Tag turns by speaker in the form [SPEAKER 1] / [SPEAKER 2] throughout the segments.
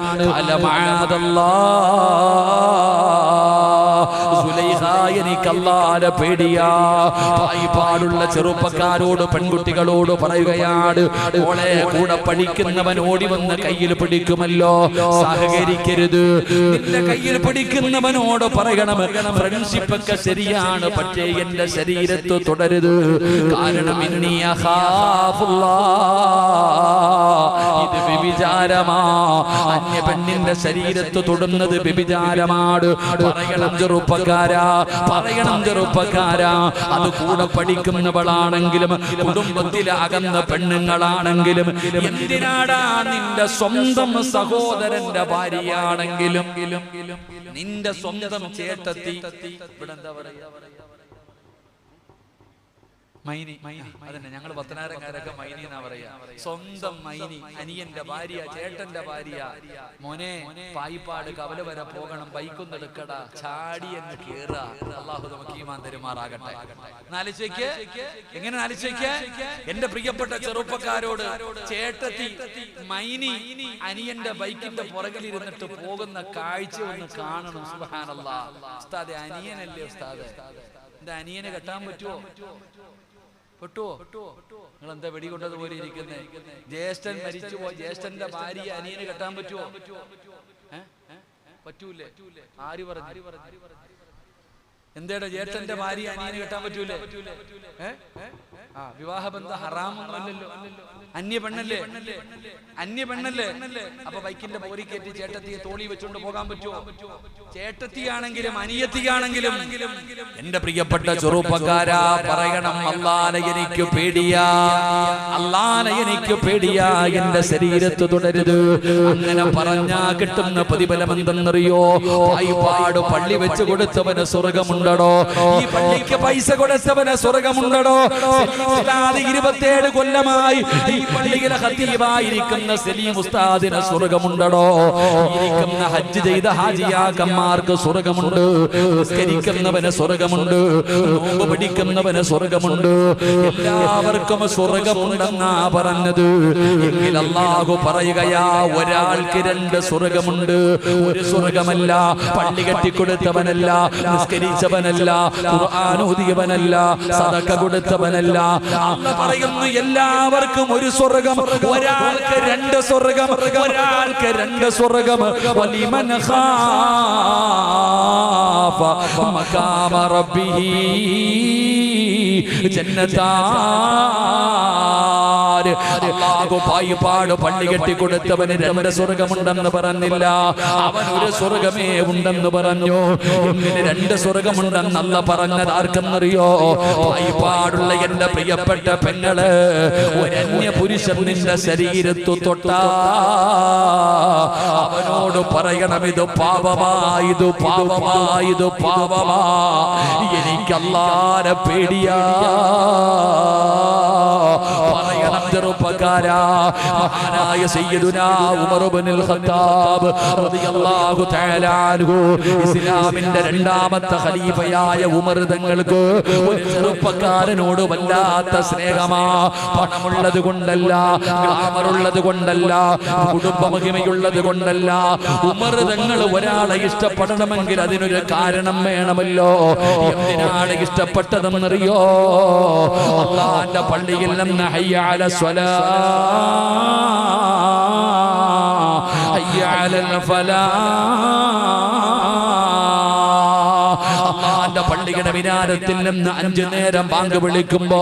[SPEAKER 1] قال معاذ الله زليخ എനിക്കല്ലാതെ പേടിയാ. പാടുള്ള ചെറുപ്പക്കാരോട് പെൺകുട്ടികളോട് പറയുകയാണ് ഓളെ കൂടെ പഠിക്കുന്നവൻ ഓടി വന്ന് കയ്യിൽ പിടിക്കുമല്ലോ. സഹകരിക്കരുത്. നിന്റെ കയ്യിൽ പിടിക്കുന്നവനോട് പറയണം ഫ്രണ്ട്ഷിപ്പ് ഒക്കെ ശരിയാണ് പക്ഷേ എന്റെ ശരീരത്ത് തുടരുത്. കാരണം. ഇത് വ്യഭിചാരമാ. അന്യ പെണ്ണിന്റെ ശരീരത്ത് തൊടുന്നത് വ്യഭിചാരമാണ്. പറയണം ചെറുപ്പക്കാരാ. പറയണം ചെറുപ്പക്കാരാ. അത് കൂടെ പഠിക്കുന്നവളാണെങ്കിലും കുടുംബത്തിലെ അകന്ന പെണ്ണുങ്ങളാണെങ്കിലും എന്തിനാടാ നിന്റെ സ്വന്തം സഹോദരന്റെ ഭാര്യയാണെങ്കിലും? നിന്റെ സ്വന്തം ചേട്ടത്തി ഇവിടെ എന്താ പറയാ മൈനി. അതന്നെ. ഞങ്ങൾ പത്തനാരക്കാരൊക്കെ മൈനി എന്നാ പറയാ. സ്വന്തം മൈനി. അനിയന്റെ ഭാര്യ ചേട്ടന്റെ ഭാര്യ. മോനെ പായിപ്പാട് കവല വരെ പോകണം ബൈക്കൊന്ന് എടുക്കട ചാടി എന്ന് കേറ അള്ളാഹു നമുക്ക് ഈമാൻ തരുമാറാകട്ടെ. നാലിച്ചയ്ക്ക്? എങ്ങനെ നാലിച്ചയ്ക്ക്? എന്റെ പ്രിയപ്പെട്ട ചെറുപ്പക്കാരോട് ചേട്ടത്തി മൈനി അനിയന്റെ ബൈക്കിന്റെ പുറകിലിരുന്നിട്ട് പോകുന്ന കാഴ്ച ഒന്ന് കാണണം സുബാനല്ലാ ഉസ്താദെ അനിയനല്ലേ ഉസ്താദ്? എന്റെ അനിയനെ കെട്ടാൻ പറ്റുമോ പെട്ടുവോ? നിങ്ങൾ എന്താ വെടികൊണ്ടത് പോലെ ഇരിക്കുന്നേ? ജ്യേഷ്ഠൻ മരിച്ചു പോയി. ജ്യേഷ്ഠന്റെ ഭാര്യ അനിയന് കെട്ടാൻ പറ്റുമോ? പറ്റൂലേ? ആര് പറഞ്ഞു? എന്തേടാ ജേട്ടന്റെ ഭാര്യ അനിയന് കെട്ടാൻ പറ്റൂലേ? ആ വിവാഹബന്ധ ഹറാമൊന്നുമല്ലല്ലോ അന്യ പെണ്ണല്ലേ? അന്യ പെണ്ണല്ലേ? അപ്പൊ ബൈക്കിന്റെ പോരി കയറ്റി ചേട്ടത്തിയെ തോളി വെച്ചുകൊണ്ട് പോകാൻ പറ്റുമോ ചേട്ടത്തിയാണെങ്കിലും അനിയത്തിയാണെങ്കിലും എന്റെ പ്രിയപ്പെട്ട ചെറുപ്പക്കാരാ പറയണം അല്ലാനെ എനിക്ക് പേടിയാ അല്ലാനെ എനിക്ക് പേടിയാ എന്റെ ശരീരത്ത് തുടരുത്. അങ്ങനെ പറഞ്ഞാ കിട്ടുന്ന പ്രതിഫലം എന്തെന്നറിയോ പായിപ്പാട് പള്ളി വെച്ച് കൊടുത്തവന് സ്വർഗമുണ്ടടോ ഈ പള്ളിക്ക് പൈസ കൊടുത്തവന് സ്വർഗമുണ്ടടോ. ഇരുപത്തിയേഴ് കൊല്ലമായി ഈ പള്ളിയിലെ ഹത്തീവായിരിക്കുന്ന സലീം ഉസ്താദിന് സ്വർഗമുണ്ടടോ. ഇരിക്കുന്ന ഹജ്ജ് ചെയ്ത ഹാജിയാക്കന്മാർക്ക് സ്വർഗമുണ്ട്. നിസ്കരിക്കുന്നവന് സ്വർഗമുണ്ട്. നോമ്പ് പിടിക്കുന്നവന് സ്വർഗമുണ്ട്. എല്ലാവർക്കും സ്വർഗമുണ്ടെന്നാ പറഞ്ഞത്. എങ്കിൽ അള്ളാഹു പറയുകയാ ഒരാൾക്ക് രണ്ട് സ്വർഗമുണ്ട്. ഒരു സ്വർഗമല്ല. പള്ളി കെട്ടിക്കൊടുത്തവനല്ല. നിസ്കരിച്ചവനല്ല ഖുർആൻ ഓതിയവനല്ല സദക്ക കൊടുത്തവനല്ല. അന്ന് പറയുന്നു എല്ലാവർക്കും ഒരു സ്വർഗം ഒരാൾക്ക് രണ്ട് സ്വർഗം ഒരാൾക്ക് രണ്ട് സ്വർഗം. വലിമൻ ഖാഫ മഖാമ റബ്ബിഹി. ജന്നതാര് അല്ലാഹു പള്ളി കെട്ടി കൊടുത്തവന് രണ്ട് സ്വർഗമുണ്ടെന്ന് പറഞ്ഞില്ല. അവൻ ഒരു സ്വർഗമേ ഉണ്ടെന്ന് പറഞ്ഞു. ഇങ്ങനെ രണ്ട് സ്വർഗമുണ്ടെന്നല്ല പറഞ്ഞത് ആർക്കെന്നറിയോ? പായിപ്പാടുള്ള എന്റെ പ്രിയപ്പെട്ട പെങ്ങൾ പുരുഷൻ നിന്റെ ശരീരത്തു തൊട്ട. അവനോട് പറയണം ഇത് പാപമാ ഇത് പാപമാ ഇത് പാപമാ. എനിക്കല്ലാരെ പേടിയാ. പറയണം മഹാനായ സയ്യിദുനാ ഉമർ ഇബ്നുൽ ഖത്താബ് റളിയല്ലാഹു രണ്ടാമത്തെ ഖലീഫയായ ഉമർ തങ്ങൾക്ക് ഒരു വല്ലാത്ത സ്നേഹമാ. പണമുള്ളത് കൊണ്ടല്ല ഗ്ലാമറുള്ളത് കൊണ്ടല്ല കൊണ്ടല്ല. ഉമർ ഒരാളെ ഇഷ്ടപ്പെടണമെങ്കിൽ അതിനൊരു കാരണം വേണമല്ലോ. ഇഷ്ടപ്പെട്ടതെന്നറിയോ? അള്ളാന്റെ പള്ളിയിൽ നിന്ന് ഹയ്യാല സ്വലാ. ഹയ്യാല ഫലാ. പള്ളിയുടെ നിന്ന് അഞ്ചു നേരം പാങ്ക് വിളിക്കുമ്പോ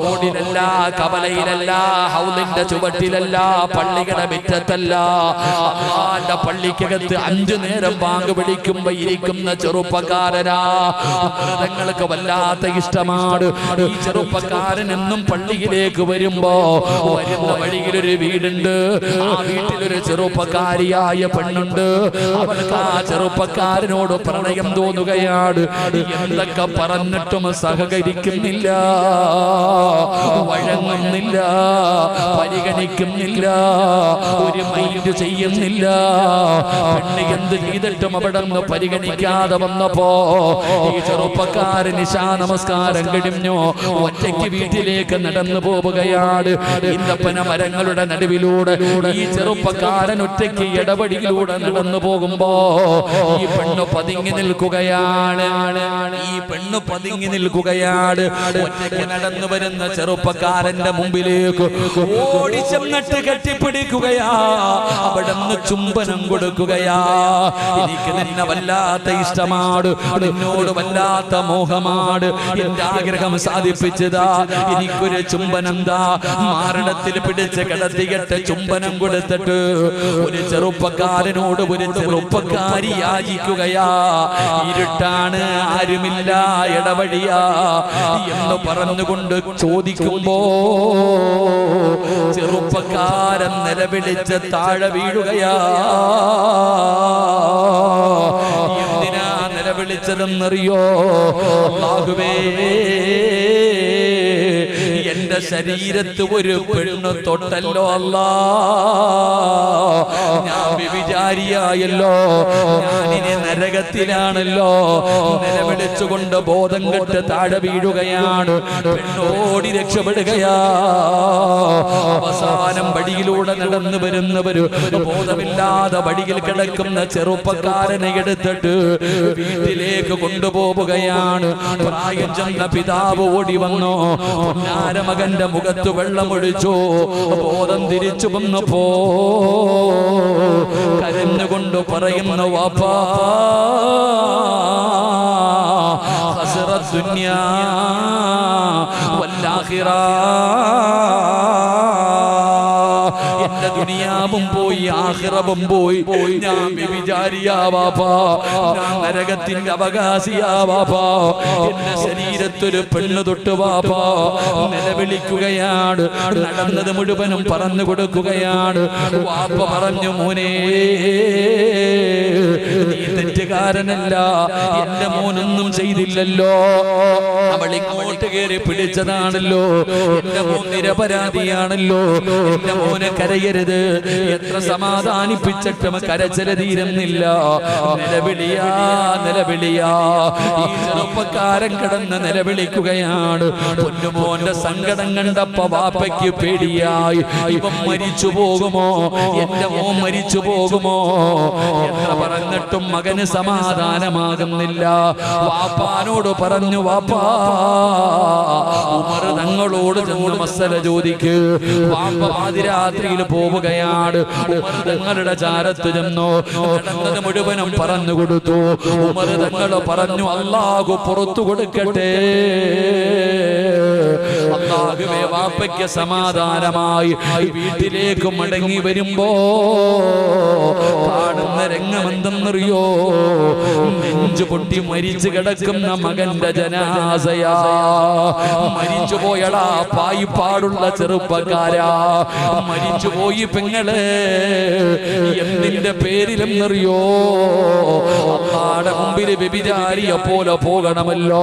[SPEAKER 1] റോഡിലല്ല കവലയിലല്ല ഹൗലിന്റെ ചുവട്ടിലല്ല പള്ളികളുടെ മുറ്റത്തല്ല. പള്ളിക്കകത്ത് അഞ്ചു നേരം പാങ്ക് വിളിക്കുമ്പോ ഇരിക്കുന്ന ചെറുപ്പക്കാരനാ? നിങ്ങൾക്ക് വല്ലാത്ത ഇഷ്ടമാണ്. ഈ ചെറുപ്പക്കാരൻ എന്നും പള്ളിയിലേക്ക് വരുമ്പോ വരുന്ന വഴിയിലൊരു വീടുണ്ട്. ആ വീട്ടിലൊരു ചെറുപ്പക്കാരിയായ പെണ്ണുണ്ട്. അവൾക്ക് ആ ചെറുപ്പക്കാരനോട് പ്രണയം തോന്നുകയാണ്. എന്തൊക്കെ പറഞ്ഞിട്ടും സഹകരിക്കുന്നില്ല. വഴങ്ങുന്നില്ല. പരിഗണിക്കുന്നില്ല. ഒരു മൈൻഡ് ചെയ്യുന്നില്ല. പെണ്ണ് എന്ത് ചെയ്തിട്ടും അവിടെ നിന്ന് പരിഗണിക്കാതെ വന്നപ്പോ ഈ ചെറുപ്പക്കാരൻ നിശാ നമസ്കാരം കഴിഞ്ഞു ഒറ്റയ്ക്ക് വീട്ടിലേക്ക് നടന്നു പോവുകയാണ്. ഇന്നപ്പന മരങ്ങളുടെ നടുവിലൂടെ ഈ ചെറുപ്പക്കാരൻ ഒറ്റയ്ക്ക് ഇടപടിയിലൂടെ നടന്നു പോകുമ്പോ ഈ പെണ്ണ് പതുങ്ങി നിൽക്കുകയാണ്. ഈ പെണ്ണ് പതുങ്ങി നിൽക്കുകയാണ് നടന്നു വരുന്ന ചെറുപ്പക്കാരന്റെ മുമ്പിലേക്ക് ഓടി ചെന്നിട്ട് കെട്ടിപ്പിടിക്കുകയാ. അവിടെ നിന്ന് ചുംബനം കൊടുക്കുകയാ. എനിക്ക് നിന്നെ വല്ലാത്ത ഇഷ്ടമാണ് നിന്നോട് വല്ലാത്ത മോഹമാണ് എന്റെ ആഗ്രഹം സാധിപ്പിച്ചതാ. എനിക്കൊരു ചുംബനം താ മാരണത്തിൽ പിടിച്ച് കിടത്തിയിട്ട് ചുംബനം കൊടുത്തിട്ട് ഒരു ചെറുപ്പക്കാരനോട് ഒരു ചെറുപ്പക്കാരി യാചിക്കുകയാ ഇരുട്ടാണ് ആരുമില്ല. ഇടവഴിയാ എന്ന് പറഞ്ഞുകൊണ്ട് ചോദിക്കുമ്പോ ചെറുപ്പക്കാരൻ നിലവിളിച്ച് താഴെ വീഴുകയാ. എന്തിനാ നിലവിളിച്ചതെന്നറിയോ? അല്ലാഹുവേ എന്റെ ശരീരത്ത് ഒരു പെണ്ണ് തൊട്ടല്ലോ അല്ല ഞാൻ വിചാരിയായല്ലോ ഞാനിനി നരകത്തിലാണല്ലോ. നിലവിളിച്ചുകൊണ്ട് ബോധം കെട്ട് താഴെ വീഴുകയാണ്. പെണ്ണോടി രക്ഷപ്പെടുകയാ. അവസാനം വടിയിലൂടെ നടന്നു വരുന്നവര് ബോധമില്ലാതെ വടിയിൽ കിടക്കുന്ന ചെറുപ്പക്കാരനെ എടുത്തിട്ട് വീട്ടിലേക്ക് കൊണ്ടുപോവുകയാണ്. പ്രായം ചെന്ന പിതാവ് ഓടി വന്നു. പൊന്നാര മകന്റെ മുഖത്ത് വെള്ളമൊഴിച്ചു. ബോധം തിരിച്ചു വന്നപ്പോ കരഞ്ഞുകൊണ്ട് പറയുന്ന വാപ്പാ ദുന്യാ വല്ലാഹിറ എന്റെ ദുനിയാവും പോയി ആഹിറവും പോയി. ഞാൻ വിചാരിയാവാപ്പാ ഞാൻ നരകത്തിന്റെ അവകാശിയാവാപ്പാ. എന്റെ ശരീരത്തൊരു പെണ്ണു തൊട്ട് വാപ്പാ നിലവിളിക്കുകയാണ്. നടന്നത് മുഴുവനും പറഞ്ഞു കൊടുക്കുകയാണ്. വാപ്പ പറഞ്ഞു മോനെ തെറ്റുകാരനല്ല. എന്റെ മോനൊന്നും ചെയ്തില്ലല്ലോ. അവൾ ഇങ്ങോട്ട് കയറി പിടിച്ചതാണല്ലോ. എന്റെ മോൻ നിരപരാധിയാണല്ലോ. എന്റെ മോനെ കരയരുത്. എത്ര സമാധാനിപ്പിച്ചിട്ടും കരച്ചില തീരുന്നില്ല. നിലവിളിയാ നിലവിളിയാ. ഈ ചെറുപ്പക്കാരൻ കിടന്ന് നിലവിളിക്കുകയാണ്. പൊന്നുമോന്റെ സങ്കടം കണ്ടപ്പോ വാപ്പയ്ക്ക് പേടിയായി. ഇവൻ മരിച്ചു പോകുമോ എന്റെ മോൻ മരിച്ചു പോകുമോ എത്ര പറഞ്ഞിട്ടും മകന് സമാധാനമാകുന്നില്ല. വാപ്പാനോട് പറഞ്ഞു വാപ്പാ ഉമർ തങ്ങളോട് ചെന്ന് മസല ചോദിക്ക്. വാപ്പ പാതിരാത്രിയിൽ പോവുകയാണ്. ഉമർ തങ്ങളുടെ ചാരത്ത് ചെന്നു. നടന്നത് മുഴുവനും പറഞ്ഞു കൊടുത്തു. ഉമർ തങ്ങൾ പറഞ്ഞു അള്ളാഹു പുറത്തു കൊടുക്കട്ടെ. അള്ളാഹുവേ വാപ്പയ്ക്ക് സമാധാനമായി വീട്ടിലേക്ക് മടങ്ങി വരുമ്പോ കാണുന്ന രംഗമെന്തെന്നറിയോ? നെഞ്ചു മരിച്ചു കിടക്കുന്ന മകന്റെ ജനാസയാ. മരിച്ചു പോയടാ പായിപ്പാടുള്ള ചെറുപ്പക്കാരാ. മരിച്ചു പോയി പെങ്ങളെ എന്തിന്റെ പേരിലെന്നറിയോ? അള്ളാടെ മുമ്പിൽ വ്യഭിചാരിയെ പോലെ പോകണമല്ലോ.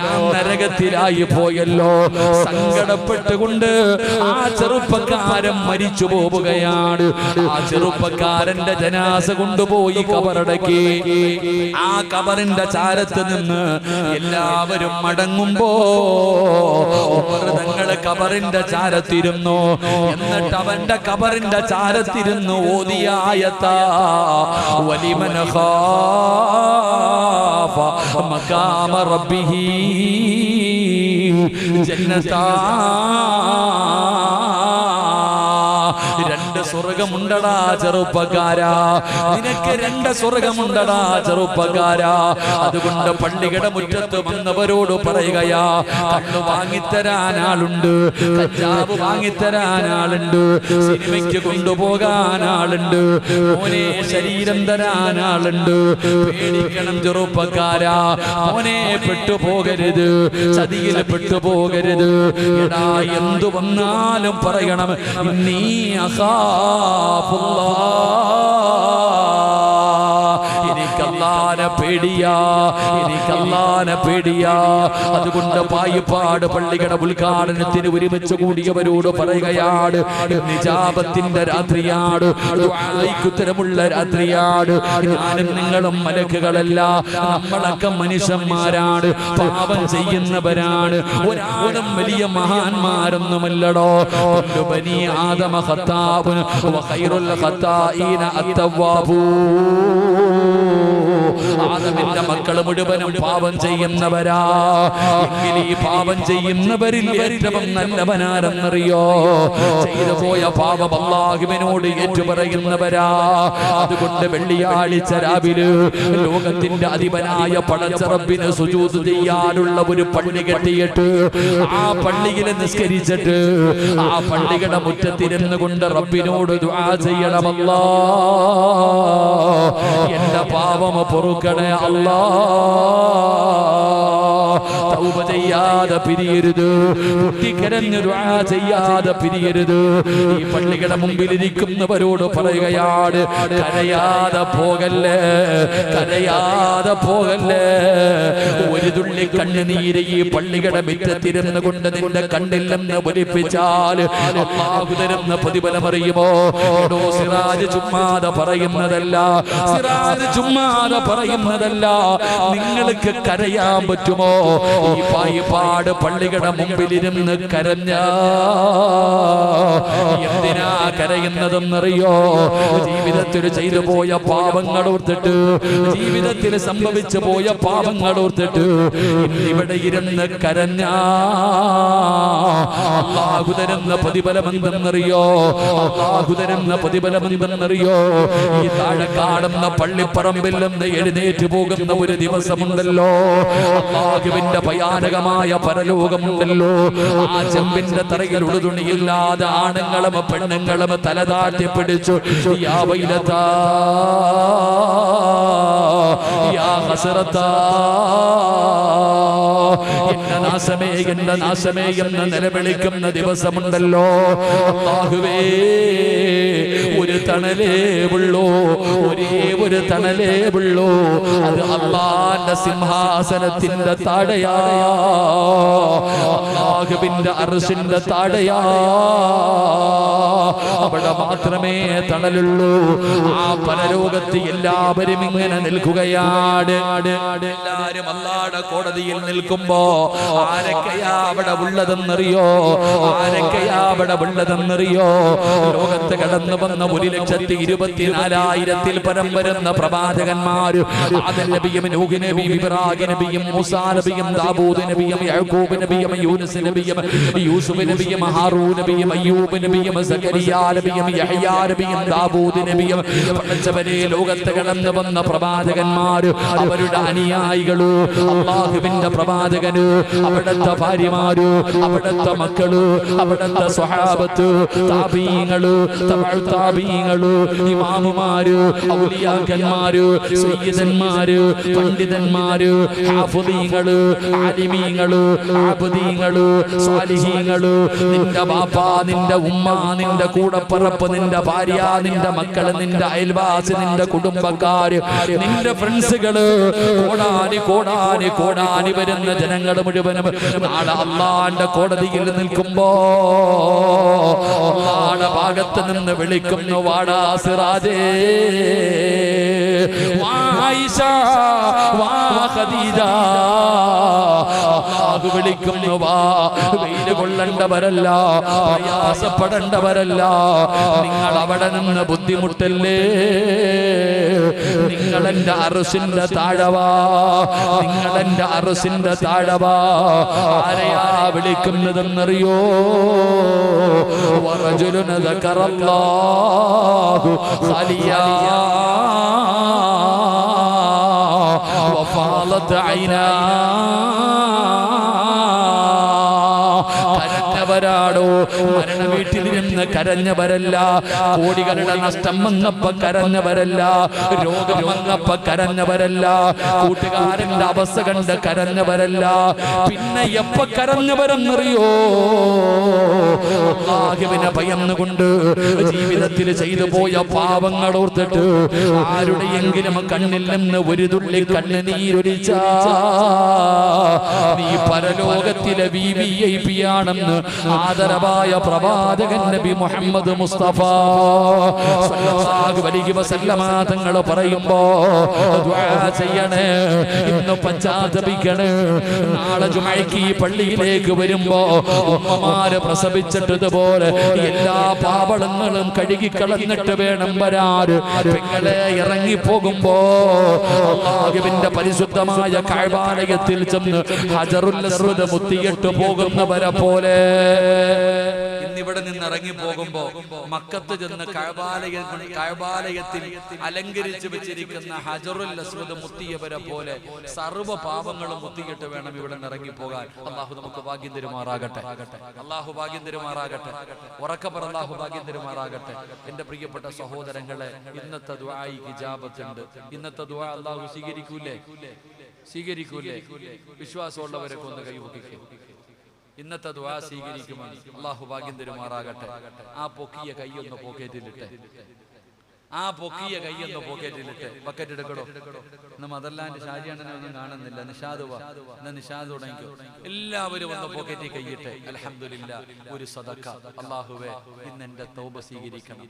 [SPEAKER 1] ഞാൻ നരകത്തിലായി പോയല്ലോ. സങ്കടപ്പെട്ടുകൊണ്ട് ആ ചെറുപ്പക്കാരൻ മരിച്ചു പോവുകയാണ്. ആ ചെറുപ്പക്കാരന്റെ ജനാസ കൊണ്ടുപോയി കബറടക്കി. ആ കബറിന്റെ ചാരത്ത് നിന്ന് എല്ലാവരും മടങ്ങുമ്പോ തങ്ങൾ കബറിന്റെ ചാരത്തിരുന്നു. എന്നിട്ട് അവന്റെ കബറിന്റെ ചാരത്തിരുന്നു ഓതിയായത്ത. വലിമന മകാമ റബ്ബിഹി ജന്നത്താ. രണ്ട് സ്വർഗമുണ്ടടാ ചെറുപ്പക്കാരാ. നിനക്ക് രണ്ട് സ്വർഗമുണ്ടടാ ചെറുപ്പക്കാരാ. അതുകൊണ്ട് പള്ളിയുടെ മുറ്റത്ത് വന്നവരോട് പറയുകയാ കണ്ണു വാങ്ങിത്തരാൻ ആളുണ്ട് കഞ്ചാവ് വാങ്ങിത്തരാൻ ആളുണ്ട് സിനിമയ്ക്ക് കൊണ്ടുപോകാൻ ആളുണ്ട് മോനെ ശരീരം തരാൻ ആളുണ്ട് പേടിക്കണം ചെറുപ്പക്കാരാ. മോനെ പെട്ടുപോകരുത് ചതിയിൽ പെട്ടുപോകരുത്. എടാ എന്തു വന്നാലും പറയണം നീ അഹാഫുല്ലാ എനിക്ക് അല്ലാ അള്ളാനെ പേടിയാ. എനിക്ക് അള്ളാനെ പേടിയാ. അതുകൊണ്ട് പായിപ്പാട് പള്ളിയുടെ ഉദ്ഘാടനത്തിന് ഒരുമിച്ച് കൂടിയവരോട് പറയുകയാണ് നിജാപത്തിന്റെ രാത്രിയാണ് ഉത്തരമുള്ള രാത്രിയാണ്. ഞാനും നിങ്ങളും മലക്കുകളല്ല നമ്മളൊക്കെ മനുഷ്യന്മാരാണ് പാപം ചെയ്യുന്നവരാണ്. ഒരാളും വലിയ മഹാന്മാരൊന്നുമല്ലടോ. ബനി ആദമ ഖത്താബുൻ വഖൈറുൽ ഖത്താഈന അത്തവ്വാബൂ ആദമിന്റെ മക്കൾ മുഴുവനും പാപം ചെയ്യുന്നവരാ. എങ്കിൽ ഈ പാപം ചെയ്യുന്നവരിൽ ഏറ്റവും നല്ലവനാരെന്നറിയോ? ചെയ്തു പോയ പാപം അള്ളാഹുവിനോട് ഏറ്റുപറയുന്നവരാ. അതുകൊണ്ട് വെള്ളിയാഴ്ച രാവിലെ ലോകത്തിന്റെ അധിപനായ പടച്ചറപ്പിന് സുജൂത് ചെയ്യാനുള്ള ഒരു പള്ളി കെട്ടിയിട്ട് ആ പള്ളിയിൽ നിസ്കരിച്ചിട്ട് ആ പള്ളിയുടെ മുറ്റത്തിരുന്ന് കൊണ്ട് റബ്ബിനോട് ചെയ്യണമല്ലാ. എന്റെ പാപം പൊറുക്കണേ അല്ലാ തൗബ ചെയ്യാതെ പിരിയരുത്. കുട്ടിക്കരഞ്ഞ് ദുആ ചെയ്യാതെ പിരിയരുത്. ഈ പള്ളികളുടെ മുമ്പിൽ ഇരിക്കുന്നവരോട് പറയുകയാണ് കരയാതെ പോകല്ലേ കരയാതെ പോകല്ലേ. ഒരു തുള്ളി കണ്ണുനീര് ഈ പള്ളികളുടെ മിറ്റത്തിരുന്ന് കൊണ്ട് നിന്റെ കണ്ണില്ലെന്ന് നിന്ന് ഒലിപ്പിച്ചാൽ പ്രതിഫല തരുന്ന പ്രതിഫലം അറിയുമോ? സിറാജ് ചുമ്മാതെ പറയുന്നതല്ല സിറാജ് ചുമ്മാതെ പറയുന്നതല്ല നിങ്ങൾക്ക് കരയാൻ പറ്റുമോ? പായിപ്പാട് പള്ളികളുടെ മുമ്പിലിരുന്ന് കരഞ്ഞ എന്തിനാ കരയുന്നതെന്നറിയോ? ജീവിതത്തിൽ ചെയ്തു പോയ പാപങ്ങൾ ഓർത്തിട്ട് ജീവിതത്തിൽ സംഭവിച്ചു പോയ പാപങ്ങൾ ഓർത്തിട്ട് ഇവിടെ ഇരുന്ന് കരഞ്ഞ. അള്ളാഹു പ്രതിഫലമെന്തെന്നറിയോ? പ്രതിഫലം എന്തെന്നറിയോ അള്ളാഹു തരുന്ന പ്രതിഫലം എന്തെന്നറിയോ ഈ താഴെ കാണുന്ന പള്ളിപ്പറമ്പിൽ നിന്ന് എഴുന്നേറ്റ് പോകുന്ന ഒരു ദിവസമുണ്ടല്ലോ. അള്ളാഹുവിന്റെ ഭയാനകമായ പരലോകമുണ്ടല്ലോ ആ ചെമ്പിന്റെ തറയിൽ ഉടുതുണിയില്ലാതെ ആണുങ്ങളും പെണ്ണുങ്ങളും തലതാട്ടി പിടിച്ചു. യാ നാശമേ എന്റെ നാശമേ എന്ന് നിലവിളിക്കുന്ന ദിവസമുണ്ടല്ലോ. ഒരു തണലേ ഉള്ളൂ ഒരേ ഒരു തണലേ ഉള്ളൂ അത് അള്ളാന്റെ സിംഹാസനത്തിന്റെ താഴയാ. അള്ളാഹുവിന്റെ അർഷിന്റെ താടയാ അവിടെ മാത്രമേ തണലുള്ളൂ. ആ പരലോകത്ത് എല്ലാവരും ഇങ്ങനെ നിൽക്കുകയാണ്. എല്ലാരും അല്ലാടെ കോടതിയിൽ നിൽക്കുമ്പോ ആരൊക്കെയാ അവിടെ ഉള്ളതെന്നറിയോ? ആരൊക്കെയാ അവിടെ ഉള്ളതെന്നറിയോ? ലോകത്ത് കടന്നു വന്ന ഒരു ലക്ഷത്തി ഇരുപത്തിനാലായിരത്തിൽ പരം വരുന്ന പ്രവാചകന്മാര് നൂഹ് ഇബ്രാഹിം അയ്യൂബ് പ്രവാചകന്മാര് അവരുടെ അനുയായികൾ അള്ളാഹുവിന്റെ പ്രവാചകന് അവിടുത്തെ ഭാര്യമാര് അവിടുത്തെ മക്കൾ അവിടുത്തെ സ്വഹാബത്ത് താപീങ്ങൾ ഇമാമുമാര് ഔലിയാക്കന്മാര് സയ്യിദന്മാര് പണ്ഡിതന്മാര് ആലിമീങ്ങൾ സാലിഹീങ്ങൾ നിന്റെ ബാപ്പ നിന്റെ ഉമ്മ നിന്റെ കൂടപ്പറപ്പ് നിന്റെ ഭാര്യ നിന്റെ മക്കൾ നിന്റെ അയൽവാസി നിന്റെ കുടുംബക്കാര് നിന്റെ ഫ്രണ്ട്സുകൾ. കോടാനി കോടാനി കോടാനി വരുന്ന ജനങ്ങൾ മുഴുവനും നാളെ അള്ളാന്റെ കോടതിയിൽ നിൽക്കുമ്പോ ഭാഗത്ത് നിന്ന് വിളിക്കുന്നു വാടാ സിറാജേ. വാ ആയിഷ, വാ ഖദീജ. അള്ളാഹു വിളിക്കുന്നു വാ. വെയിൽ കൊള്ളണ്ടവരല്ല പ്രയാസപ്പെടേണ്ടവരല്ല. നിങ്ങൾ അവിടെ നിന്ന് ബുദ്ധിമുട്ടല്ലേ? നിങ്ങൾ എന്റെ അറുസിന്റെ താഴവാ നിങ്ങൾ എന്റെ അറുസിന്റെ താഴവാ ആരെയാ വിളിക്കുന്നതെന്നറിയോ? വറജുലുന ذكرallahu خاليا وفاضت عيناه കഷ്ടപ്പെട്ടവരാടോ മരണ വീട്ടിലിരുന്ന് കരഞ്ഞവരല്ല. കോടികളുടെ നഷ്ടം വന്നപ്പ കരഞ്ഞവരല്ല. രോഗം വന്നപ്പ കരഞ്ഞവരല്ല. കൂട്ടുകാരന്റെ അവസ്ഥ കണ്ട് കരഞ്ഞവരല്ല. പിന്നെ എപ്പ കരഞ്ഞവരെന്നറിയോ? ആഹിവിനെ ഭയന്നുകൊണ്ട് ജീവിതത്തിൽ ചെയ്തു പോയ പാവങ്ങൾ ഓർത്തിട്ട് ആരുടെയെങ്കിലും കണ്ണിൽ നിന്ന് ഒരു തുള്ളി കണ്ണുനീരൊലിച്ച നീ പരലോകത്തിലെ വി വി ഐ പി ആണെന്ന് ആദരവായ പ്രവാചകൻ നബി മുഹമ്മദ് മുസ്തഫ. തങ്ങൾ പറയുമ്പോ ചെയ്യണേ ഇന്ന് പശ്ചാത്തപിക്കണേ നാളെ ജുമയ്ക്ക് ഈ പള്ളിയിലേക്ക് വരുമ്പോ ഉമ്മമാര് പ്രസവിച്ചിട്ടതുപോലെ എല്ലാ പാവളങ്ങളും കഴുകി കളഞ്ഞിട്ട് വേണം വരാറ് പെങ്ങളെ ഇറങ്ങി പോകുമ്പോ അള്ളാഹുവിന്റെ പരിശുദ്ധമായ കാഴ്വാലയത്തിൽ ചെന്ന് ഹജറുൽ മുത്തിയിട്ട് പോകുന്നവരെ പോലെ
[SPEAKER 2] ഇന്നിവിടെ നിന്ന് ഇറങ്ങി പോകുമ്പോ മക്കത്ത് ചെന്ന് കഴബാലയ കഴബാലയത്തിൽ അലങ്കരിച്ചു വെച്ചിരിക്കുന്ന ഹജറുൽ അസ്വദ് മുത്തിയവരെ പോലെ സർവ പാപങ്ങളും മുത്തിയിട്ട് വേണം ഇവിടെ നിന്ന് ഇറങ്ങി പോകാൻ. അള്ളാഹു നമുക്ക് ഭാഗ്യം തരുമാറാകട്ടെ. അള്ളാഹു ഭാഗ്യം തരുമാറാകട്ടെ. ഉറക്കപ്പറ അള്ളാഹു ഭാഗ്യം തരുമാറാകട്ടെ. എന്റെ പ്രിയപ്പെട്ട സഹോദരങ്ങളെ ഇന്നത്തെ ദ്വായി ഹിജാബത്തുണ്ട്. ഇന്നത്തെ ദ്വാ അള്ളാഹു സ്വീകരിക്കൂലേ? സ്വീകരിക്കൂലേ? വിശ്വാസമുള്ളവരെ കൊന്ന് കൈവക്കിക്കും ഇന്നത്തെ ദ്വാ സ്വീകരിക്കുമെന്ന് അള്ളാഹു ഭാഗ്യം തരുമാറാകട്ടെ. ആ പൊക്കിയ കൈയൊന്ന് പോക്കറ്റിലിട്ടെ. ആ പൊക്കിയ കൈയൊന്ന് പോക്കറ്റിലിട്ട് ബക്കറ്റ് എടുക്കടോ? ഇന്ന് മദർലാൻഡ് അണ്ണനെ ഒന്നും കാണുന്നില്ല. നിഷാദ് നിഷാദ് തുടങ്ങിക്കോ. എല്ലാവരും വന്ന് പോക്കറ്റിൽ കൈയിട്ട് അലഹമില്ല ഒരു സദക്ക. അള്ളാഹുവെ ഇന്ന് എന്റെ തൗബ സ്വീകരിക്കണം.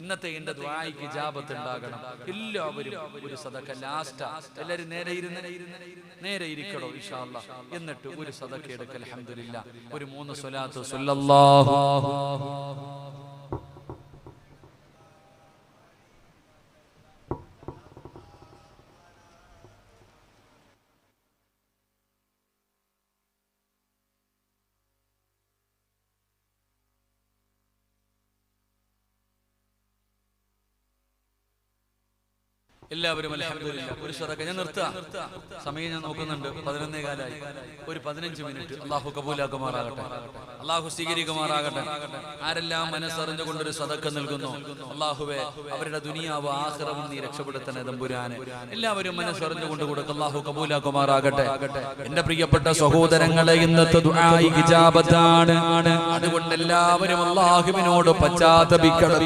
[SPEAKER 2] ഇന്നത്തെ എന്റെ ദ്വായിക്ക് ജാപത്ത് ഉണ്ടാകണം എല്ലാവരും ഒരു സദക്ക. ലാസ്റ്റ് എല്ലാരും നേരെ ഇരുന്ന് നേരെ ഇരിക്കണോ അല്ലാ എന്നിട്ട് ഒരു സദക്ക എടുക്കൽ അലഹമില്ല ഒരു മൂന്ന് സ്വലാത്ത്. സ്വല്ലല്ലാഹു എല്ലാവരും അൽഹംദുലില്ലാ ഒരു ശ്രദ്ധ ഞാൻ നിർത്താം സമയം ഞാൻ നോക്കുന്നുണ്ട്. പതിനൊന്നേ കാലായി ഒരു പതിനഞ്ച് മിനിറ്റ്. അള്ളാഹു കബൂലാക്കുമാറാകട്ടെ. അള്ളാഹു സ്വീകരിക്കുമാറാകട്ടെ. ആരെല്ലാം മനസ്സറിഞ്ഞുകൊണ്ട് ഒരു സദക്ക നൽകുന്നു? അള്ളാഹുവെ അവരുടെ ദുനിയാവ് ആഹ്റവും നീ രക്ഷപ്പെടുത്തണേ തമ്പുരാന്. എല്ലാവരും മനസ്സറിഞ്ഞുകൊണ്ട് കൊടുക്കും. അള്ളാഹു കബൂലാക്കുമാറാകട്ടെ. എന്റെ പ്രിയപ്പെട്ട സഹോദരങ്ങളെ ഇന്നത്തെ ഇജാബത്താണ്. അതുകൊണ്ട് എല്ലാവരും അള്ളാഹുവിനോട് പശ്ചാത്തപിക്കണം.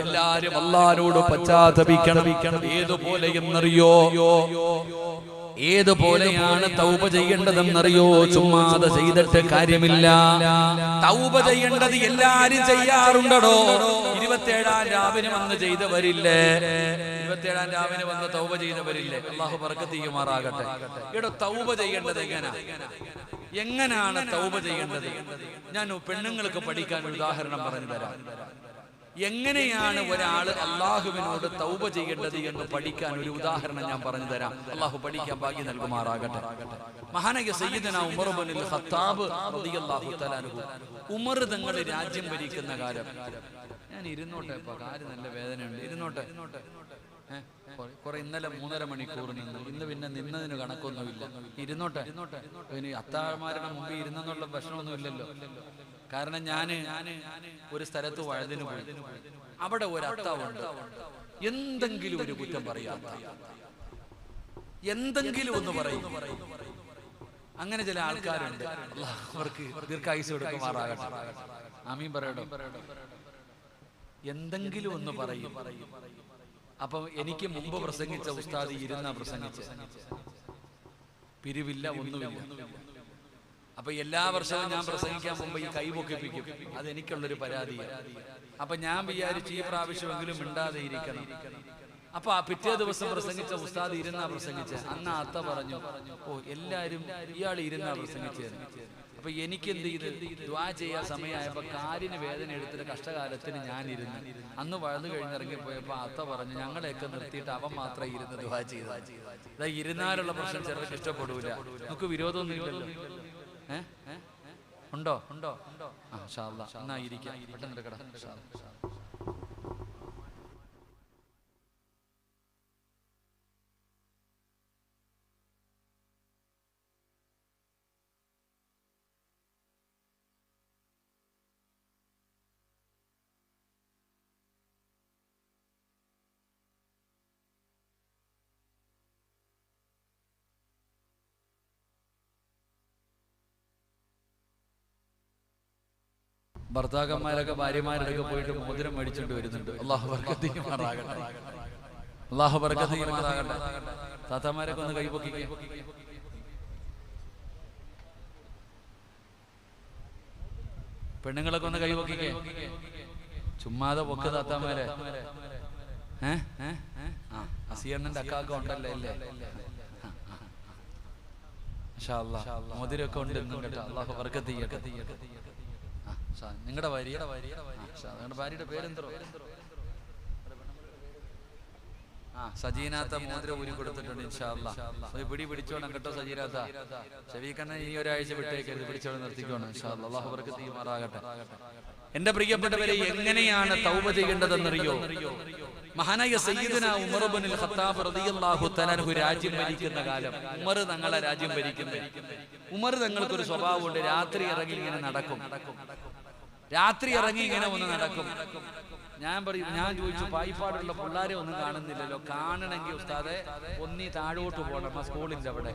[SPEAKER 2] എല്ലാവരും അള്ളാഹിനോട് പശ്ചാത്തപിക്കണം. ഏതുപോലെ എന്നറിയോ ഏതുപോലെയാണ് തൗപ ചെയ്യേണ്ടതെന്നറിയോ? ചുമ്മാതെ ചെയ്തിട്ട് കാര്യമില്ല. തൗപ ചെയ്യേണ്ടത് എല്ലാരും ചെയ്യാറുണ്ടോ ഇരുപത്തേഴാം രാവിലെ വന്ന് ചെയ്തവരില്ലേ? ഇരുപത്തേഴാം രാവിലെ വന്ന് തൗപ ചെയ്തവരില്ലേ? അള്ളാഹു പറക്കത്തീയുമാറാകട്ടെ ഇവിടെ തൗപ ചെയ്യേണ്ടത് എങ്ങനെ? എങ്ങനെയാണ് തൗപ ചെയ്യേണ്ടത്? ഞാൻ പെണ്ണുങ്ങൾക്ക് പഠിക്കാൻ ഉദാഹരണം പറഞ്ഞു തരാം. എങ്ങനെയാണ് ഒരാൾ അള്ളാഹുവിനോട് തൗബ ചെയ്യേണ്ടത് എന്ന് പഠിക്കാൻ ഒരു ഉദാഹരണം ഞാൻ പറഞ്ഞു തരാം. അള്ളാഹു പഠിക്കാൻ ഭാഗ്യം നൽകുമാറാകട്ടെ. മഹാനക സയ്യിദന ഉമർ ഹത്താബ് റളിയല്ലാഹു ഉമർ തങ്ങൾ രാജ്യം ഭരിക്കുന്ന കാലം. ഞാൻ ഇരുന്നോട്ടെ ഇപ്പൊ നല്ല വേദനയുണ്ട്. ഇരുന്നോട്ടെ. കുറെ- ഇന്നലെ മൂന്നര മണിക്കൂർ നിന്ന്. ഇന്ന് പിന്നെ നിന്നതിന് കണക്കൊന്നുമില്ല. ഇരുന്നോട്ടെ. ഇനി അത്താഴമാരുടെ മുമ്പിൽ ഇരുന്നെന്നുള്ള പ്രശ്നമൊന്നുമില്ലല്ലോ കാരണം ഞാൻ ഒരു സ്ഥലത്ത് വഴുതിന് പോയി. അവിടെ ഒരു അത്താവുണ്ട് എന്തെങ്കിലും ഒരു കുറ്റം പറയാത്ത എന്തെങ്കിലും ഒന്ന് പറയും. അങ്ങനെ ചില ആൾക്കാരുണ്ട്. അവർക്ക് ദീർഘായുസ് കൊടുക്കുമാറാകട്ടെ ആമീൻ പറയടോ എന്തെങ്കിലും ഒന്ന് പറയും. അപ്പൊ എനിക്ക് മുമ്പ് പ്രസംഗിച്ച ഉസ്താദ് ഇരുന്ന പ്രസംഗിച്ച. പിരിവില്ല ഒന്നുമില്ല. അപ്പൊ എല്ലാ വർഷവും ഞാൻ പ്രസംഗിക്കാൻ മുമ്പ് ഈ കൈപൊക്കിപ്പിക്കും അത് എനിക്കുള്ളൊരു പരാതി അപ്പൊ ഞാൻ വിചാരിച്ചു ഈ പ്രാവശ്യമെങ്കിലും മിണ്ടാതെ ഇരിക്കണം. അപ്പൊ ആ പിറ്റേ ദിവസം പ്രസംഗിച്ച ഉസ്താദ് ഇരുന്നാ പ്രസംഗിച്ച അന്ന് അത്ത പറഞ്ഞു ഓ എല്ലാരും ഇയാൾ ഇരുന്നാ പ്രസംഗിച്ചത്. അപ്പൊ എനിക്ക് എന്ത് ചെയ്ത്? ദ്വാ ചെയ്യാൻ സമയമായപ്പോ കാലിന് വേദന എടുത്തിട്ട് കഷ്ടകാലത്തിന് ഞാൻ ഇരുന്ന്. അന്ന് വളർന്നു കഴിഞ്ഞിറങ്ങി പോയപ്പോ അത്ത പറഞ്ഞു ഞങ്ങളെയൊക്കെ നിർത്തിയിട്ട് അവൻ മാത്രം ഇരുന്ന് ദ്വാ ചെയ്ത ഇരുന്നാലുള്ള പ്രശ്നം ചിലർക്ക് ഇഷ്ടപ്പെടൂല. നമുക്ക് വിരോധമൊന്നും ഇല്ലല്ലോ ഏ? ഉണ്ടോ? ഉണ്ടോ? ആ ഷാ. എന്നാ ഇരിക്കാം. പെട്ടെന്ന് എടുക്കടാ. ഭർത്താക്കന്മാരൊക്കെ ഭാര്യമാരുടെ പോയിട്ട് മോതിരം മേടിച്ചോണ്ട് വരുന്നുണ്ട്. അള്ളാഹു വർക്കത്തിമാറാകട്ടെ അള്ളാഹു വർക്കത്തിമാറാകട്ടെ താത്താമാരൊക്കെ ഒന്ന് കൈപൊക്കിക്കേ. പെണ്ണുങ്ങളൊക്കെ ഒന്ന് കൈപൊക്കിക്കേ. ചുമ്മാതെ പൊക്ക് താത്താമാരെ. അസിയണ്ണന്റെ അക്കാക്ക ഉണ്ടല്ലേ അല്ലേ? മോതിരൊക്കെ ഉണ്ട് അള്ളാഹു വർക്കത്ത് ചെയ്യട്ടെ. നിങ്ങളുടെ ഭാര്യ? നിങ്ങളുടെ ഭാര്യയുടെ പേരെന്തോ ആ സജീനാത്ത പിടി പിടിച്ചോണം കേട്ടോ സജീനാത്ത എന്റെ പ്രിയപ്പെട്ടവരെ എങ്ങനെയാണ് തൗബ ചെയ്യേണ്ടതെന്നറിയോ? മഹാനായ സയ്യിദുന ഇബ്നുൽ ഖത്താബ് റളിയല്ലാഹു തആലഹു രാജ്യം ഭരിക്കുന്ന കാലം. ഉമർ തങ്ങളെ രാജ്യം ഭരിക്കുന്നു. ഉമർ തങ്ങൾക്ക് ഒരു സ്വഭാവമുണ്ട് രാത്രി ഇറങ്ങി ഇങ്ങനെ നടക്കും. രാത്രി ഇറങ്ങി ഇങ്ങനെ ഒന്ന് നടക്കും. ഞാൻ പറയും ഞാൻ ചോദിച്ചു പായിപ്പാടുള്ള പിള്ളേരെ ഒന്നും കാണുന്നില്ലല്ലോ. കാണണമെങ്കിൽ ഉസ്താദെ ഒന്നി താഴോട്ട് പോകണം ആ സ്കൂളിന്റെ അവിടെ.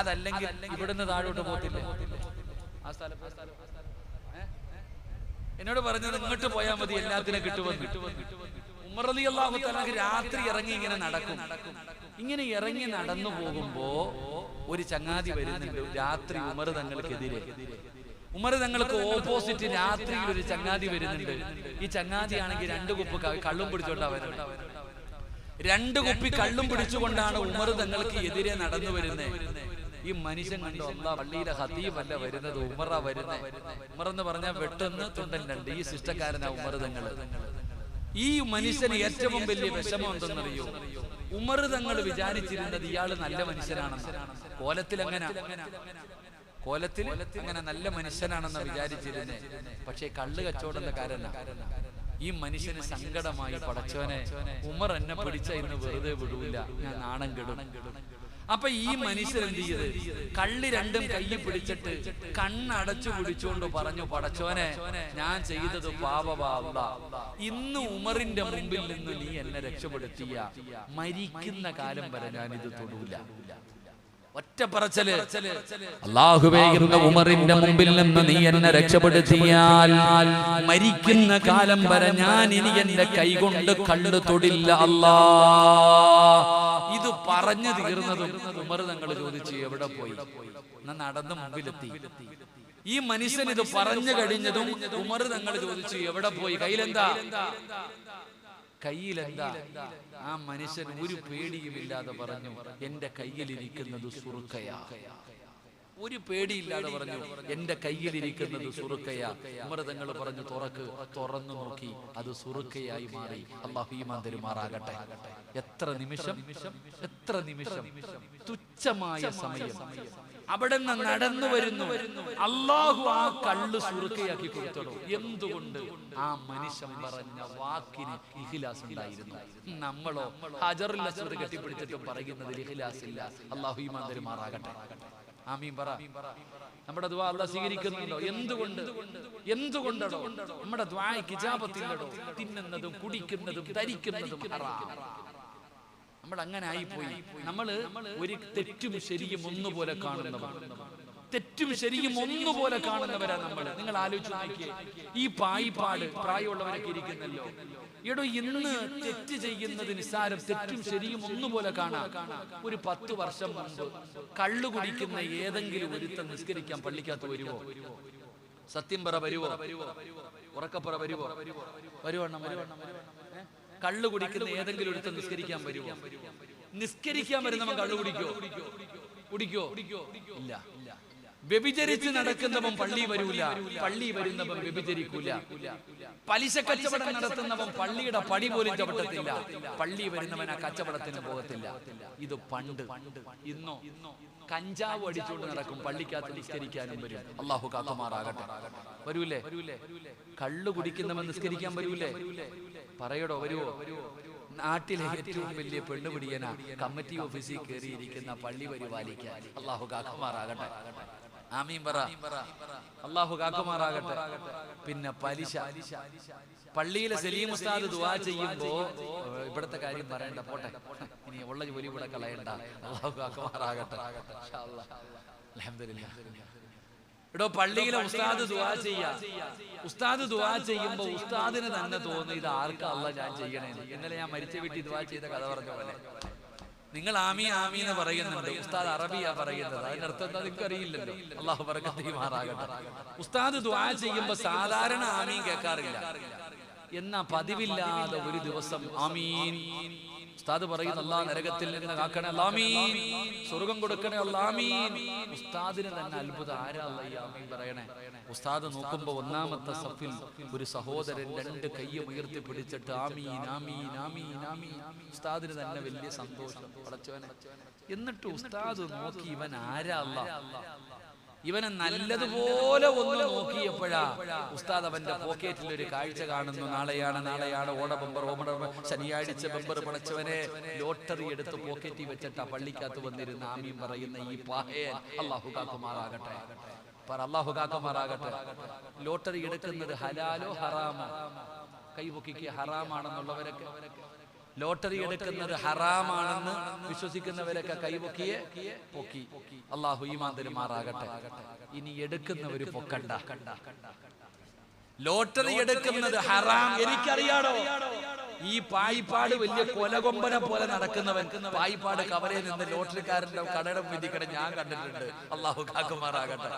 [SPEAKER 2] അതല്ലെങ്കിൽ ഇവിടുന്ന് താഴോട്ട് പോകത്തില്ലേ. ആ സ്ഥലം എന്നോട് പറഞ്ഞത് ഇങ്ങോട്ട് പോയാൽ മതി എല്ലാത്തിനും കിട്ടുമെന്ന്. ഉമർ അലി അള്ളാഹു തലാഖ് രാത്രി ഇറങ്ങി ഇങ്ങനെ നടക്കും. ഇങ്ങനെ ഇറങ്ങി നടന്നു പോകുമ്പോ ഒരു ചങ്ങാതി വരുന്നുണ്ട്. രാത്രി ഉമർ തങ്ങൾക്കെതിരെ. ഉമർ തങ്ങൾക്ക് ഓപ്പോസിറ്റ് രാത്രിയിൽ ഒരു ചങ്ങാതി വരുന്നുണ്ട്. ഈ ചങ്ങാതിയാണെങ്കിൽ രണ്ട് കുപ്പ് കള്ളും പിടിച്ചോണ്ടാ വരുന്നത്. രണ്ട് കുപ്പി കള്ളും പിടിച്ചുകൊണ്ടാണ് ഉമർ തങ്ങൾക്ക് എതിരെ നടന്നു വരുന്നത്. ഈ മനുഷ്യൻ കണ്ടു അല്ലാ പള്ളിയിലെ ഹതീബല്ല വരുന്നത്? ഉമറ വരുന്നത് ഉമർ എന്ന് പറഞ്ഞാൽ വെട്ടെന്ന് തുണ്ടൻ രണ്ട്. ഈ ശിഷ്ടക്കാരനാ ഉമർ തങ്ങൾ. ഈ മനുഷ്യന് ഏറ്റവും വലിയ വിഷമം എന്തെന്നറിയോ? ഉമർ തങ്ങൾ വിചാരിച്ചിരുന്നത് ഇയാൾ നല്ല മനുഷ്യനാണെന്ന്. കോലത്തിൽ അങ്ങനെ കോലത്തിൽ അങ്ങനെ നല്ല മനുഷ്യനാണെന്ന് വിചാരിച്ചിരുന്നു. പക്ഷേ കള്ള് കച്ചവടക്കാരനാ ഈ മനുഷ്യന് സങ്കടമായി പടച്ചവനെ ഉമർ എന്നെ പിടിച്ച ഇന്ന് വെറുതെ വിടൂല. ഞാൻ നാണം കെടും. അപ്പൊ ഈ മനുഷ്യൻ എന്ത് ചെയ്ത്? കള്ളി രണ്ടും കയ്യിൽ പിടിച്ചിട്ട് കണ്ണടച്ചു പിടിച്ചുകൊണ്ട് പറഞ്ഞു പടച്ചോനെ ഞാൻ ചെയ്തത് പാപപാവ ഇന്ന് ഉമറിന്റെ മുമ്പിൽ നിന്ന് നീ എന്നെ രക്ഷപ്പെടുത്തിയ. മരിക്കുന്ന കാലം വരെ ഞാൻ ഇത് തൊടൂല. ഒറ്റ പറച്ചൽ.
[SPEAKER 1] അള്ളാഹുവേ ഇന്ന് ഉമറിന്റെ മുമ്പിൽ നിന്ന് നീ എന്നെ രക്ഷപ്പെടുത്തിയാൽ
[SPEAKER 2] മരിക്കുന്ന കാലം വരെ ഞാൻ ഇനി എന്റെ കൈകൊണ്ട് കള്ളു തൊടില്ല അല്ലാ. ഇത് പറഞ്ഞു തീർന്നതും ഉമർ തങ്ങൾ ചോദിച്ചു എവിടെ പോയി? എന്നാ നടന്ന് മുമ്പിലെത്തി. ഈ മനുഷ്യൻ ഇത് പറഞ്ഞു കഴിഞ്ഞതും ഉമർ തങ്ങൾ ചോദിച്ചു എവിടെ പോയി? കയ്യിലെന്താ? കയ്യിലെന്താ? ആ മനുഷ്യൻ ഒരു പേടിയുമില്ലാതെ പറഞ്ഞു എന്റെ കയ്യിലിരിക്കുന്നത് സുറുക്കയാ. ഒരു പേടിയില്ലാതെ പറഞ്ഞു എന്റെ കയ്യിലിരിക്കുന്നത് സുറുക്കയാ. അമൃതങ്ങൾ പറഞ്ഞു തുറക്ക് തുറന്നു നോക്കി അത് സുറുക്കയായി മാറി. അള്ളാഹു ഈമാൻ എത്ര നിമിഷം? എത്ര നിമിഷം? തുച്ഛമായ സമയം. അവിടെ നിന്ന് നടന്നു വരുന്നു. അള്ളാഹു ആ കള്ള് സുറുക്കയാക്കി കൊടുത്തടോ എന്തുകൊണ്ട്? ആ മനുഷ്യൻ പറഞ്ഞ വാക്കിന് ഇഹിലാസ് ഉണ്ടായിരുന്നു നമ്മളോ ഹജറുൽ അസ്വദ് കെട്ടിപ്പിടിച്ചിട്ട് പറയുന്നതിൽ ഇഹിലാസ് ഇല്ല അള്ളാഹു ഈമാൻ തരുമാറാകട്ടെ. ആമീൻ പറ. നമ്മുടെ ദ്വാ അല്ല സ്വീകരിക്കുന്നുണ്ടോ? എന്തുകൊണ്ട്? എന്തുകൊണ്ടോ നമ്മുടെ ദ്വായ്ക്ക് ജാപത്തില്ലടോ തിന്നുന്നതും കുടിക്കുന്നതും ധരിക്കുന്നതും ഹറാം. നമ്മൾ അങ്ങനെ ആയിപ്പോയി നമ്മൾ ഒരു തെറ്റും ശരിയും ഒന്നുപോലെ കാണുന്നവർ. തെറ്റും ശരിയും ഒന്നുപോലെ കാണുന്നവരാ നമ്മൾ നിങ്ങൾ ആലോചിച്ച് നോക്കിയേ. ഈ പായിപ്പാട് പ്രായമുള്ളവരൊക്കെ ഇരിക്കുന്നല്ലോ. എടോ ഇന്ന് തെറ്റ് ചെയ്യുന്നത് നിസ്സാരം തെറ്റും ശരിയും ഒന്നുപോലെ കാണാം. ഒരു പത്ത് വർഷം മുമ്പ് കള്ളു കുടിക്കുന്ന ഏതെങ്കിലും ഒരുത്തം നിസ്കരിക്കാൻ പള്ളിക്കകത്ത് വരുവോ? സത്യം പറ വരുവോ? ഉറക്കപ്പുറ വരുവോ? വരുവോ? കള്ളു കുടിക്കുന്ന ഏതെങ്കിലും ഒരുത്തം നിസ്കരിക്കാൻ വരുമോ നിസ്കരിക്കാൻ വരുന്നവൻ കള്ളു കുടിക്കോ? കുടിക്കോ? ഇല്ല. വ്യഭിചരിച്ച് നടക്കുന്നവൻ പള്ളി വരൂല. പള്ളി വരുന്നവൻ വ്യഭിചരിക്കൂല. പലിശ കച്ചവടം നടത്തുന്നവൻ പള്ളിയുടെ പടി പോലും ചവിട്ടത്തില്ല. പള്ളി വരുന്നവൻ ആ കച്ചവടത്തിന് പോകത്തില്ല. ഇത് പണ്ട്. ഇന്നോ? കഞ്ചാവ് അടിച്ചുകൊണ്ട് നടക്കും. പള്ളിക്കകത്ത് നിസ്കരിക്കാനും വരും. അള്ളാഹു കാത്തുമാറാകട്ടെ വരൂലേ? കള്ളു കുടിക്കുന്നവൻ നിസ്കരിക്കാൻ വരൂലേ? പറയടോ വരുവോ? നാട്ടിലെ ഏറ്റവും വലിയ പെണ്ണുപിടിയന കമ്മിറ്റി ഓഫീസിൽ കയറിയിരിക്കുന്ന പള്ളി പരിപാലിക്കാൻ അള്ളാഹു കാക്കുമാറാകട്ടെ. ആമീൻ പറ. അള്ളാഹു കാക്കുമാറാകട്ടെ. പിന്നെ പലിശ. പള്ളിയിലെ സലീം ഉസ്താദ് ദുവാ ചെയ്യുമ്പോ ഇവിടത്തെ കാര്യം പറയണ്ട പോട്ടെ. ഇനി ഉള്ള ജോലി ഇവിടെ കളയണ്ട അള്ളാഹു കാക്കുമാറാകട്ടെ. അൽഹംദുലില്ലാ എടോ പള്ളിയിലെ ഉസ്താദ് ദുവാ ചെയ്യാ. ഉസ്താദ് ദുവാ ചെയ്യുമ്പോ ഉസ്താദിന് തന്നെ തോന്നി ഇത് ആർക്കല്ല ഞാൻ ചെയ്യണേ ഇന്നലെ ഞാൻ മരിച്ച വീട്ടിൽ ദുവാ ചെയ്ത കഥ പറഞ്ഞ പോലെ. നിങ്ങൾ ആമി ആമി എന്ന് പറയുന്നുണ്ട്. ഉസ്താദ് അറബിയാ പറയുന്നത്. അതിനർത്ഥം എന്താ നിങ്ങൾക്ക് അറിയില്ലല്ലോ അള്ളാഹു പറക്കത്തിമാറാകട്ടെ ഉസ്താദ് ദുആ ചെയ്യുമ്പോ സാധാരണ ആമീൻ കേൾക്കാറില്ല. എന്നാ പതിവില്ലാതെ ഒരു ദിവസം ആമീൻ. ഉസ്താദ് പറയുന്ന അല്ലാ നരകത്തിൽ നിന്ന് കാക്കണേ അല്ലാമീൻ സ്വർഗം കൊടുക്കണേ അല്ലാമീൻ ഉസ്താദിന് തന്നെ അത്ഭുത. ആരാ പറയണേ? ഉസ്താദ് നോക്കുമ്പോ ഒന്നാമത്തെ സഫിൽ ഒരു സഹോദരൻ രണ്ട് കയ്യും ഉയർത്തി പിടിച്ചിട്ട് ആമീൻ ആമീൻ ആമീൻ ആമീൻ ഉസ്താദിന് തന്നെ വലിയ സന്തോഷം പടച്ചവനെ. എന്നിട്ട് ഉസ്താദ് നോക്കി ഇവൻ ആരാ അല്ലാ ഇവനെ നല്ലതുപോലെ ഒന്ന് നോക്കിയപ്പോഴാ ഉസ്താദ് അവന്റെ പോക്കറ്റിൽ ഒരു കാഴ്ച കാണുന്നു. നാളെയാണ് നാളെയാണ്. ഓട ബമ്പർ ഓമട ശനിയാഴ്ച ബമ്പർ പടച്ചവനെ ലോട്ടറി എടുത്ത് പോക്കറ്റിൽ വെച്ചിട്ട് ആ പള്ളിക്കകത്ത് വന്നിരുന്ന ആമീൻ പറയുന്ന ഈ പാഹയൻ അള്ളാഹു കാക്കുമാറാകട്ടെ പറ അള്ളാഹു കാക്കുമാറാകട്ടെ ലോട്ടറി എടുക്കുന്നത് ഹലാലോ ഹറാമോ? കൈപൊക്കിക്ക് ഹറാമാണെന്നുള്ളവരൊക്കെ ലോട്ടറി എടുക്കുന്നത് ഹറാമാണെന്ന് വിശ്വസിക്കുന്നവരൊക്കെ കൈപൊക്കിയെ പൊക്കി. അള്ളാഹു ഈമാൻ തരുമാറാകട്ടെ ഇനി എടുക്കുന്നവര് പൊക്കണ്ട. ലോട്ടറി എടുക്കുന്നത് ഹറാം. എനിക്കറിയാടോ? ഈ പായിപ്പാട് വലിയ കൊലകൊമ്പനെ പോലെ നടക്കുന്നവൻ പായിപ്പാട് കവലയിൽ നിന്ന് ലോട്ടറിക്കാരന്റെ കടയുടെ വിധിക്കട ഞാൻ കണ്ടിട്ടുണ്ട്. അള്ളാഹു കാക്കുമാറാകട്ടെ.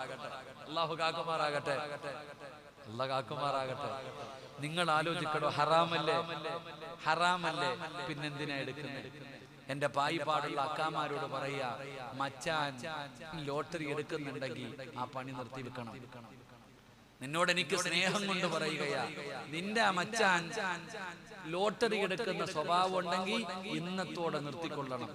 [SPEAKER 2] അള്ളാഹു കാക്കുമാറാകട്ടെ. അല്ല കാക്കുമാറാകട്ടെ. നിങ്ങൾ ആലോചിക്കണോ ഹറാമല്ലേ? ഹറാമല്ലേ? പിന്നെന്തിനാ എടുക്കുന്നത് എന്റെ പായിപ്പാടുള്ള അക്കാമാരോട് പറയാ മച്ചാൻ ലോട്ടറി എടുക്കുന്നുണ്ടെങ്കിൽ ആ പണി നിർത്തി വെക്കണം നിന്നോട് എനിക്ക് സ്നേഹം കൊണ്ട് പറയുകയാ നിന്റെ ആ മച്ചാൻ ലോട്ടറി എടുക്കുന്ന സ്വഭാവം ഉണ്ടെങ്കിൽ ഇന്നത്തോടെ നിർത്തിക്കൊള്ളണം.